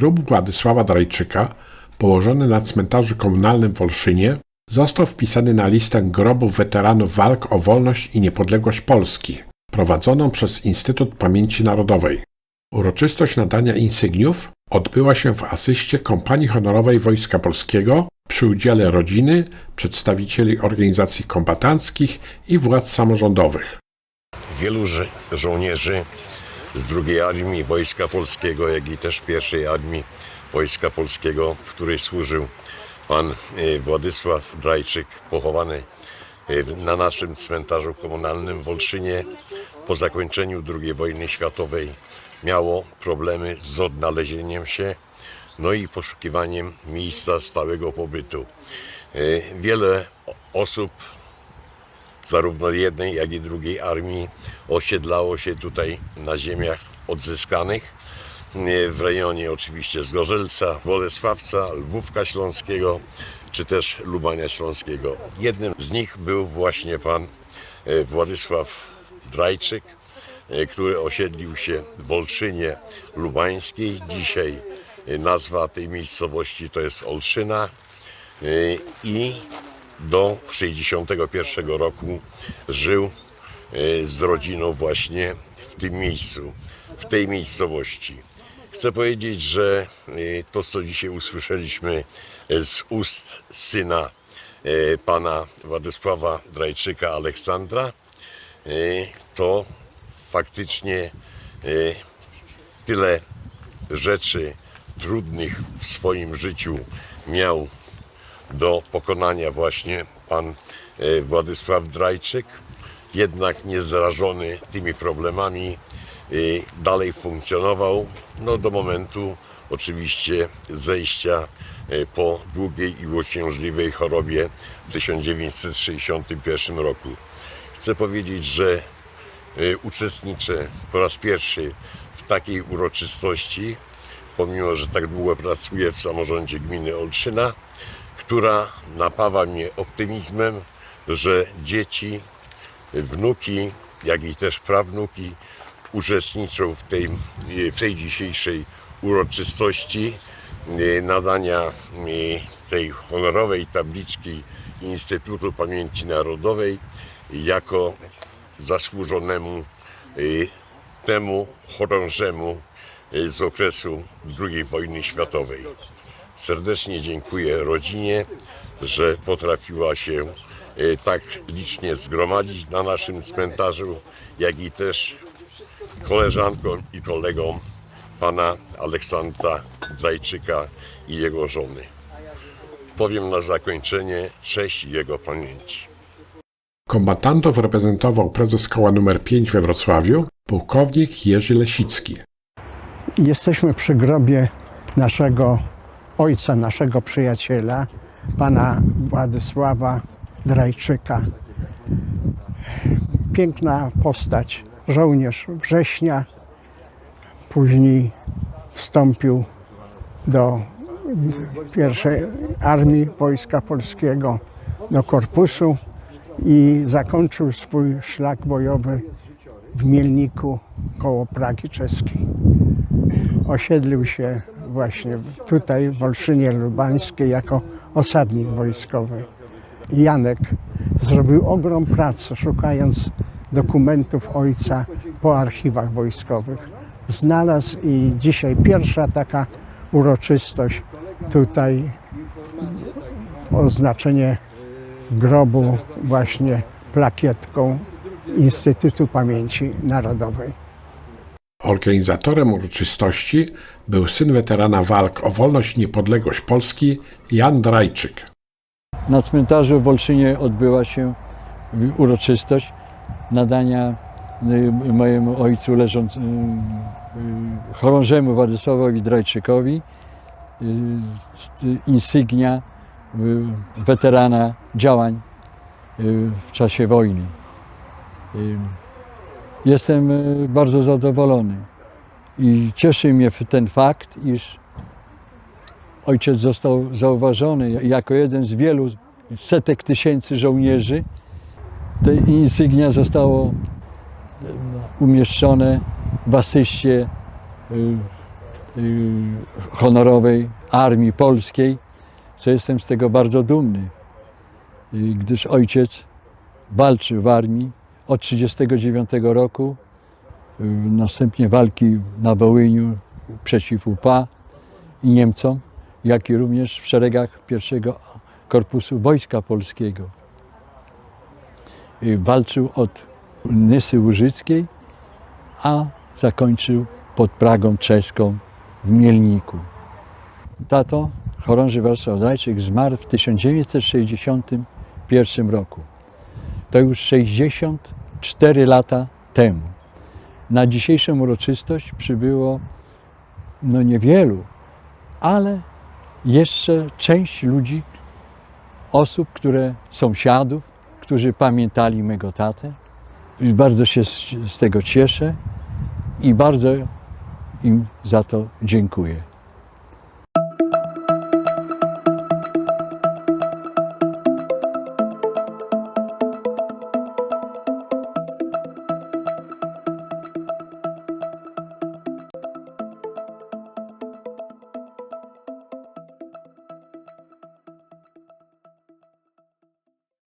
Grób Władysława Drajczyka, położony na cmentarzu komunalnym w Olszynie, został wpisany na listę grobów weteranów walk o wolność i niepodległość Polski, prowadzoną przez Instytut Pamięci Narodowej. Uroczystość nadania insygniów odbyła się w asyście Kompanii Honorowej Wojska Polskiego przy udziale rodziny, przedstawicieli organizacji kombatanckich i władz samorządowych. wielu żo- żołnierzy z drugiej armii Wojska Polskiego, jak i też pierwszej armii Wojska Polskiego, w której służył pan e, Władysław Drajczyk, pochowany e, na naszym cmentarzu komunalnym w Olszynie po zakończeniu II wojny światowej miało problemy z odnalezieniem się, no i poszukiwaniem miejsca stałego pobytu. E, Wiele osób zarówno jednej, jak i drugiej armii osiedlało się tutaj na ziemiach odzyskanych w rejonie oczywiście Zgorzelca, Bolesławca, Lwówka Śląskiego czy też Lubania Śląskiego. Jednym z nich był właśnie pan e, Władysław Drajczyk, e, który osiedlił się w Olszynie Lubańskiej. Dzisiaj e, nazwa tej miejscowości to jest Olszyna i do 61 roku żył e, z rodziną właśnie w tym miejscu, w tej miejscowości. Chcę powiedzieć, że e, to, co dzisiaj usłyszeliśmy e, z ust syna pana Władysława Drajczyka Aleksandra, to faktycznie tyle rzeczy trudnych w swoim życiu miał do pokonania właśnie pan e, Władysław Drajczyk, jednak niezrażony tymi problemami e, dalej funkcjonował no, do momentu oczywiście zejścia e, po długiej i uciążliwej chorobie w 1961 roku. Chcę powiedzieć, że uczestniczę po raz pierwszy w takiej uroczystości, pomimo że tak długo pracuję w samorządzie gminy Olszyna, która napawa mnie optymizmem, że dzieci, wnuki, jak i też prawnuki uczestniczą w tej, w tej dzisiejszej uroczystości e, nadania e, tej honorowej tabliczki Instytutu Pamięci Narodowej jako zasłużonemu e, temu chorążemu z okresu II wojny światowej. Serdecznie dziękuję rodzinie, że potrafiła się e, tak licznie zgromadzić na naszym cmentarzu, jak i też koleżankom i kolegom pana Aleksandra Drajczyka i jego żony. Powiem na zakończenie cześć jego pamięci. Kombatantów reprezentował prezes koła nr 5 we Wrocławiu, pułkownik Jerzy Lesicki. Jesteśmy przy grobie naszego ojca, naszego przyjaciela, pana Władysława Drajczyka. Piękna postać, żołnierz września, później wstąpił do pierwszej armii Wojska Polskiego, do korpusu i zakończył swój szlak bojowy w Mielniku koło Pragi Czeskiej osiedlił się właśnie tutaj w Olszynie Lubańskiej jako osadnik wojskowy. Janek zrobił ogrom pracy szukając dokumentów ojca po archiwach wojskowych. Znalazł i dzisiaj pierwsza taka uroczystość tutaj oznaczenie grobu właśnie plakietką Instytutu Pamięci Narodowej. Organizatorem uroczystości był syn weterana walk o wolność i niepodległość Polski Jan Drajczyk. Na cmentarzu w Olszynie odbyła się uroczystość nadania y, mojemu ojcu leżąc, y, y, chorążemu Władysławowi Drajczykowi insygnia weterana działań w czasie wojny. Jestem y, bardzo zadowolony i cieszy mnie ten fakt, iż ojciec został zauważony jako jeden z wielu setek tysięcy żołnierzy. Te insygnia zostało e, umieszczone w asyście y, honorowej Armii Polskiej, co jestem z tego bardzo dumny, gdyż ojciec walczył w armii od 1939 roku, y, następnie walki na Wołyniu przeciw UPA i Niemcom, jak i również w szeregach pierwszego Korpusu Wojska Polskiego. Y, Walczył od Nysy Łużyckiej, a zakończył pod Pragą czeską w Mielniku. Tato, chorąży Warszawajczyk, zmarł w 1961 roku. To już 64 lata temu. Na dzisiejszą uroczystość przybyło no niewielu, ale jeszcze część ludzi, osób, które sąsiadów, którzy pamiętali mego tatę. Bardzo się z, z tego cieszę i bardzo im za to dziękuję.